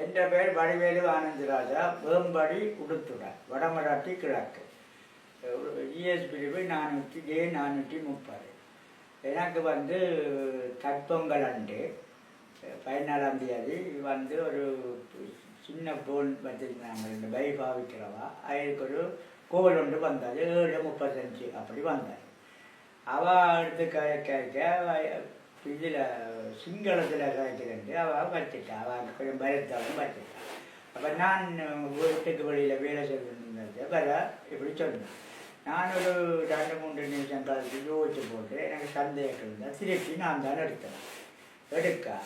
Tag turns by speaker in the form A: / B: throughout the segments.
A: என்ற பேர் வடிவேலு ஆனந்தராஜா வேம்படி உடுத்துட வடமராட்டி கிழக்கு. இஎஸ் பிரிவு நானூற்றி ஏ நானூற்றி முப்பது. எனக்கு வந்து தற்பொங்கல் அண்டு. பதினாறாம் தேதி வந்து ஒரு சின்ன ஃபோன் வச்சுருந்தாங்க ரெண்டு பை பாவிக்கிறவா. அதுக்கு ஒரு கோவில் ஒன்று வந்தது ஏழு முப்பத்தஞ்சு அப்படி வந்தார் அவள் எடுத்து கேட்க இதில் சிங்களத்தில் காய்க்கிறேன்ட்டு அவள் வச்சுட்டா அவள் கொஞ்சம் பயத்தாலும் வச்சுட்டா அப்போ நான் வீட்டுக்கு வெளியில் வேலை செய்யணுங்கிறது வர இப்படி சொன்னேன் நான் ஒரு ரெண்டு மூன்று நிமிஷம் கழிச்சு யோசிச்சு போட்டு எனக்கு சந்தேகம் இருந்தால் திருப்பி நான் தான் எடுத்தேன். எடுக்க.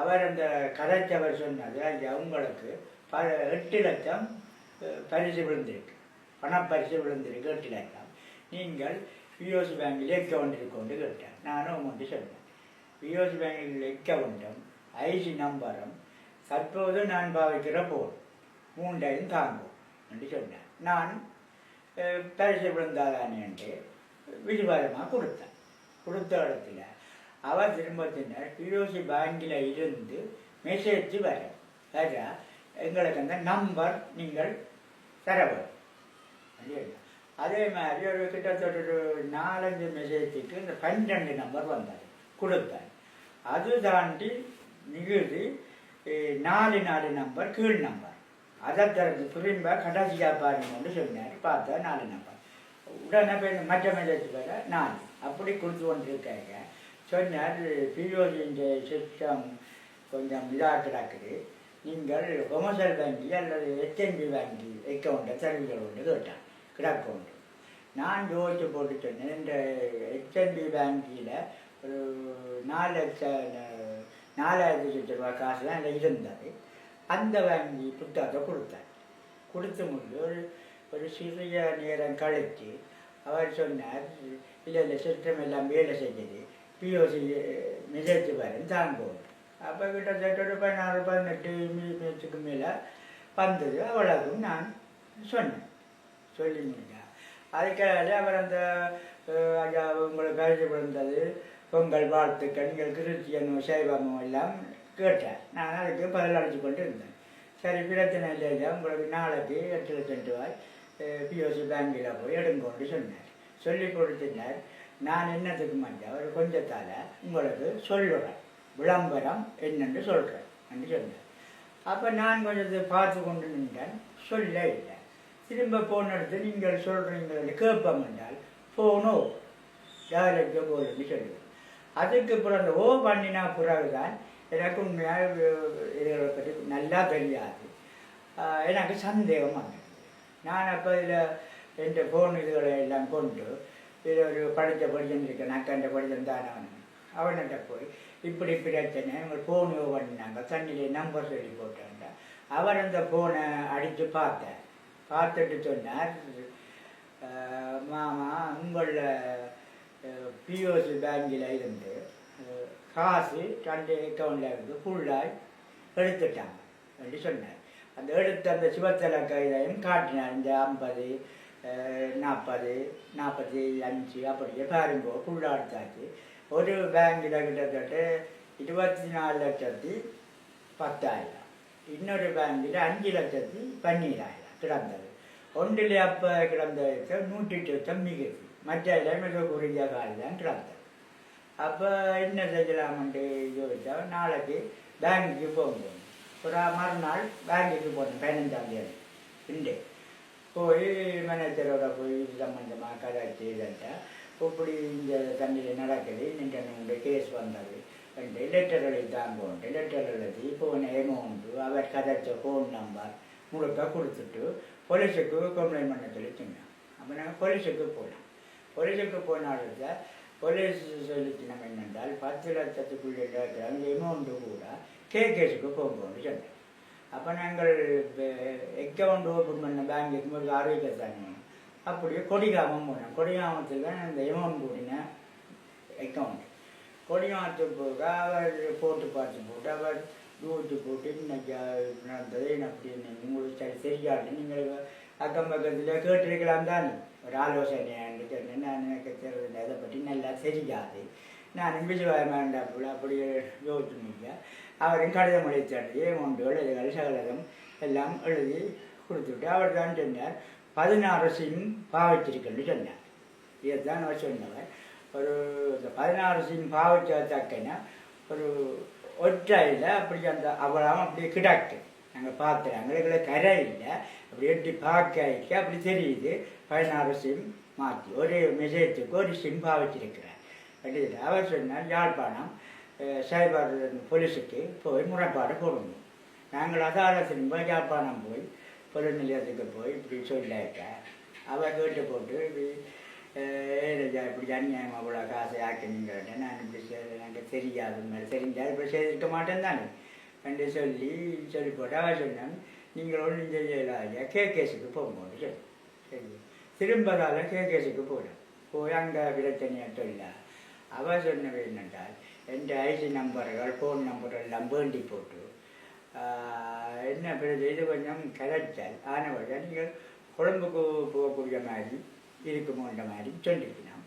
A: அவர் அந்த கதைச்சவர் சொன்னது அது அவங்களுக்கு ப எட்டு லட்சம் பரிசு விழுந்திருக்கு. பணப்பரிசு விழுந்திருக்கு எட்டு லட்சம். நீங்கள் பிஓசி பேங்கில் அக்கௌண்ட் கொண்டு கேட்டேன். நானும் வந்து சொன்னேன் பிஓசி பேங்கில் அக்கௌண்ட்டும் ஐசி நம்பரும். தற்போது நான் பாவிக்கிற போல் மூன்றையும் தாங்கும் என்று சொன்னேன் நான் பரிசு விழுந்தாதானே என்று விசுவாசமாக கொடுத்தேன். கொடுத்த இடத்துல அவர் திரும்ப தின்னர் பிஓசி பேங்கில் இருந்து மெசேஜ் வர வர எங்களுக்கு அந்த நம்பர் நீங்கள் தர வேண்டும் அதே மாதிரி ஒரு கிட்டத்தட்ட ஒரு நாலஞ்சு மெசேஜுக்கு இந்த பன்னெண்டு நம்பர் வந்தார் கொடுத்தேன். அது தாண்டி மிகுதி நாலு நாலு நம்பர் கீழ் நம்பர். அதை திறந்து திரும்ப கடைசியாக பாருங்கன்னு சொன்னார். பார்த்தா நாலு நம்பர். உடனே போய் மற்ற மேலேஜ் வர நாலு. அப்படி கொடுத்து கொண்டிருக்காங்க. சொன்னார் பிஓசின்ற சிஸ்டம் கொஞ்சம் இதாக கிடக்குது. நீங்கள் கொமர்ஷியல் வங்கி அல்லது ஹெச்என்பி வங்கி அக்கௌண்ட்டை தருவீர்கள் ஒன்று கேட்டான் கிடக்கவுண்ட் நான் யோசிச்சு போட்டு சொன்னேன் இந்த ஹெச்என்பி பேங்கில் ஒரு நாலு லட்சம் நாலாயிரத்தி லட்ச ரூபா காசுலாம் அதில் இருந்தது. அந்த வங்கி புத்தகத்தை கொடுத்தார் கொடுத்து முடிஞ்சு ஒரு ஒரு சிறிய நேரம் கழித்து அவர் சொன்னார் இல்லை இல்லை சிஸ்டம் எல்லாம் வேலை செஞ்சது பிஓசி மெசேஜ் தான் போகும். அப்போ கிட்டத்தட்ட ஒரு பதினாறு பதினெட்டு மினிட்ஸுக்கு மேலே வந்தது. அவ்வளவும் நான் சொன்னேன். சொல்லி முடிஞ்சேன் அதுக்காக அவர் அந்த ஐயா உங்களை கழிச்சு விழுந்தது. பொங்கல் வாழ்த்துக்கள் நீங்கள் கிறிஸ்டியனும் சைவமும் எல்லாம் கேட்டேன். நான் அதுக்கு பதில் அடிச்சு கொண்டு இருந்தேன் சரி பிரச்சனை இல்லையா உங்களுக்கு நாளைக்கு எட்டு லட்சம் ரூபாய் பிஓசி பேங்கில் போய் எடுங்கோண்டு சொன்னார். சொல்லி கொடுத்தினார் நான் என்னத்துக்கு மாட்டேன் ஒரு கொஞ்சத்தால் உங்களுக்கு சொல்லுறேன் விளம்பரம் என்னென்று சொல்கிறேன் என்று சொன்னார். அப்போ நான் கொஞ்சத்தை பார்த்து கொண்டு நின்றேன். சொல்ல இல்லை. திரும்ப போன எடுத்து நீங்கள் சொல்கிறீங்களே கேட்போம் என்றால் போனோ யாருக்கு போகுதுன்னு சொல்லுவேன். அதுக்கு பிறகு அந்த ஓ பண்ணினா பிறகுதான் எனக்கு உண்மையாக இதுகளை பற்றி நல்லா தெரியாது. எனக்கு சந்தேகம் வந்தது. நான் அப்போ இதில் எந்த ஃபோன் இதுகளை எல்லாம் கொண்டு இது ஒரு படித்த படிச்சன் இருக்கேன் அக்கண்ட படிச்சன் தானே அவன்கிட்ட போய் இப்படி பிரச்சனை உங்கள் ஃபோன் பண்ணினாங்க. தண்ணியிலே நம்பர் சொல்லி போட்டாங்க. அவர் அந்த ஃபோனை அடித்து பார்த்தார். பார்த்துட்டு சொன்னார் மாமா உங்களில் பிஓசி பேங்கில் இருந்து காசு ரெண்டு அக்கௌண்டில் இருந்து ஃபுல்லாக எடுத்துட்டாங்க. என்று சொன்னார். அந்த எடுத்த அந்த சிவத்தல கைதையும் காட்டினார். இந்த ஐம்பது நாற்பது நாற்பத்தி அஞ்சு அப்படியே பாருங்கோ ஃபுல்லாக எடுத்தாச்சு. ஒரு பேங்கில் கிட்டத்தட்ட இருபத்தி நாலு லட்சத்தி பத்தாயிரம். இன்னொரு பேங்கில் அஞ்சு லட்சத்தி பன்னீராயிரம். கிடந்தது. ஒன்றில் அப்போ கிடந்த நூற்றி தம்பிக்கு மற்ற இடம் மிக குறுகிய காலம் கிடந்தேன் அப்போ என்ன செய்யலாம்னு யோசிச்சா நாளைக்கு பேங்குக்கு போகணும் ஒரு மறுநாள் பேங்குக்கு போனேன் பதினஞ்சாம் தேதி. இண்டு போய் மேனேஜரோட போய் இது சம்மந்தமாக கதை செய்தா இப்படி இந்த தண்ணியில் நடக்குது. நின்று கேஸ் வந்தது ரெண்டு லெட்டர் எழுதி தான் உண்டு லெட்டர் எழுதி போன அமௌண்ட்டு அவர் கதைச்ச ஃபோன் நம்பர் முழுக்க கொடுத்துட்டு போலீஸுக்கு கம்ப்ளைண்ட் பண்ண சொல்லி சொன்னான் அப்போ நாங்கள் போலீஸுக்கு போனோம். போலீஸுக்கு போனாலும் போலீஸ் சொல்லிச்சினம் என்னென்றால் பத்து லட்சத்துக்குள்ளே அந்த எமௌண்ட்டு கூட கேகேஸுக்கு போகும்போது சொன்னேன். அப்போ நாங்கள் அக்கௌண்ட் ஓப்பன் பண்ண பேங்குக்கு ஒரு ஆரோக்கிய தானே அப்படியே கொடிகாமம் போனோம். கொடிகாமத்தில் தான் அந்த எமௌண்ட் கூடின அக்கௌண்ட் கொடிகாமத்துக்கு போக அவர் போட்டு பார்த்து போட்டு அவர் யூட்டு போட்டு இன்னைக்கு நடந்தது அப்படின்னு உங்களுக்கு சரி தெரியாது நீங்கள் அக்கம் பக்கத்தில் கேட்டிருக்கலாம் தான்? ஒரு ஆலோசனை சொன்னேன். நான் எனக்கு தெரியல அதை பற்றி நல்லா தெரியாது. நான் விஜயவாயமாண்டா போல அப்படியே யோசிச்சு முடியா? அவரும் கடிதம் அளித்தாரு. ஏமௌண்டு இதுகள் சகலகம் எல்லாம் எழுதி கொடுத்துட்டு அவர் தான் சொன்னார். பதினாறு சிம் பாவிச்சிருக்குன்னு சொன்னார். இதைத்தான் அவர் சொன்னவர். ஒரு பதினாறு சிம் பாவிச்சதக்கன ஒரு ஒற்றையில் அப்படி அந்த அவளாம் அப்படியே கிடக்கு. நாங்கள் பார்த்தோம் எங்களுக்கு கரை இல்லை அப்படி எட்டி பார்க்க அப்படி தெரியுது. பதினாறு சிம் மாற்றி ஒரு மெசேஜுக்கு ஒரு சிம்பா வச்சிருக்கிறேன் கண்டிது அவர் சொன்னால் யாழ்ப்பாணம் சைபர் போலீஸுக்கு போய் முறைப்பாடு போடணும். நாங்கள் அதாரத்தின் போய் யாழ்ப்பாணம் போய் பொது நிலையத்துக்கு போய் இப்படி சொல்லிட்டேன் அவர் கேட்டு போட்டு இப்படி இப்படி அநியாயமாக அவ்வளோ காசை ஆக்கினீங்கள்ட்ட நான் இப்படி செய்ய- எனக்கு தெரியாது. மேலே தெரிஞ்சால் இப்போ செய்திருக்க மாட்டேன் தானே? என்று சொல்லி சொல்லி போட்டால் அவர் சொன்னான் நீங்கள் ஒன்றும் செய்யலாயா கேகேஸுக்கு போகும்போது சரி. சரி திரும்பதால கேகேஸுக்கு போகிறேன் போய் அங்கே பிரச்சனையாக சொல்ல. அவ சொன்னது என்னென்றால் என் ஐசி நம்பர்கள் ஃபோன் நம்பர் எல்லாம் வேண்டி போட்டு என்ன பிறகு இது கொஞ்சம் கரைச்சல். ஆனவர்கள் நீங்கள் கொழும்புக்கு போகக்கூடிய மாதிரி இருக்குமோன்ற மாதிரி சொல்லிக்கணும்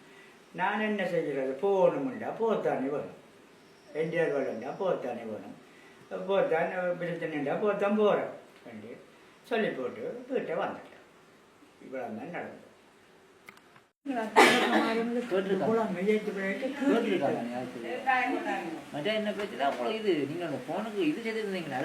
A: நான் என்ன செய்கிறது? போகணுமுண்டா போத்தானே வேணும். என்ஜிஆர் வேணுண்டா போத்தானே வேணும். போத்தான் பிரச்சனைண்டா போத்தான் போகிறேன் என்று சொல்லி போட்டு வீட்டை வந்துட்டேன். இவ்வளோ தான் நடந்தது.
B: மச்சான் என்ன பிரச்சனை உங்களுக்கு இது? நீங்க அந்த போனுக்கு இது செய்திருந்தீங்களா?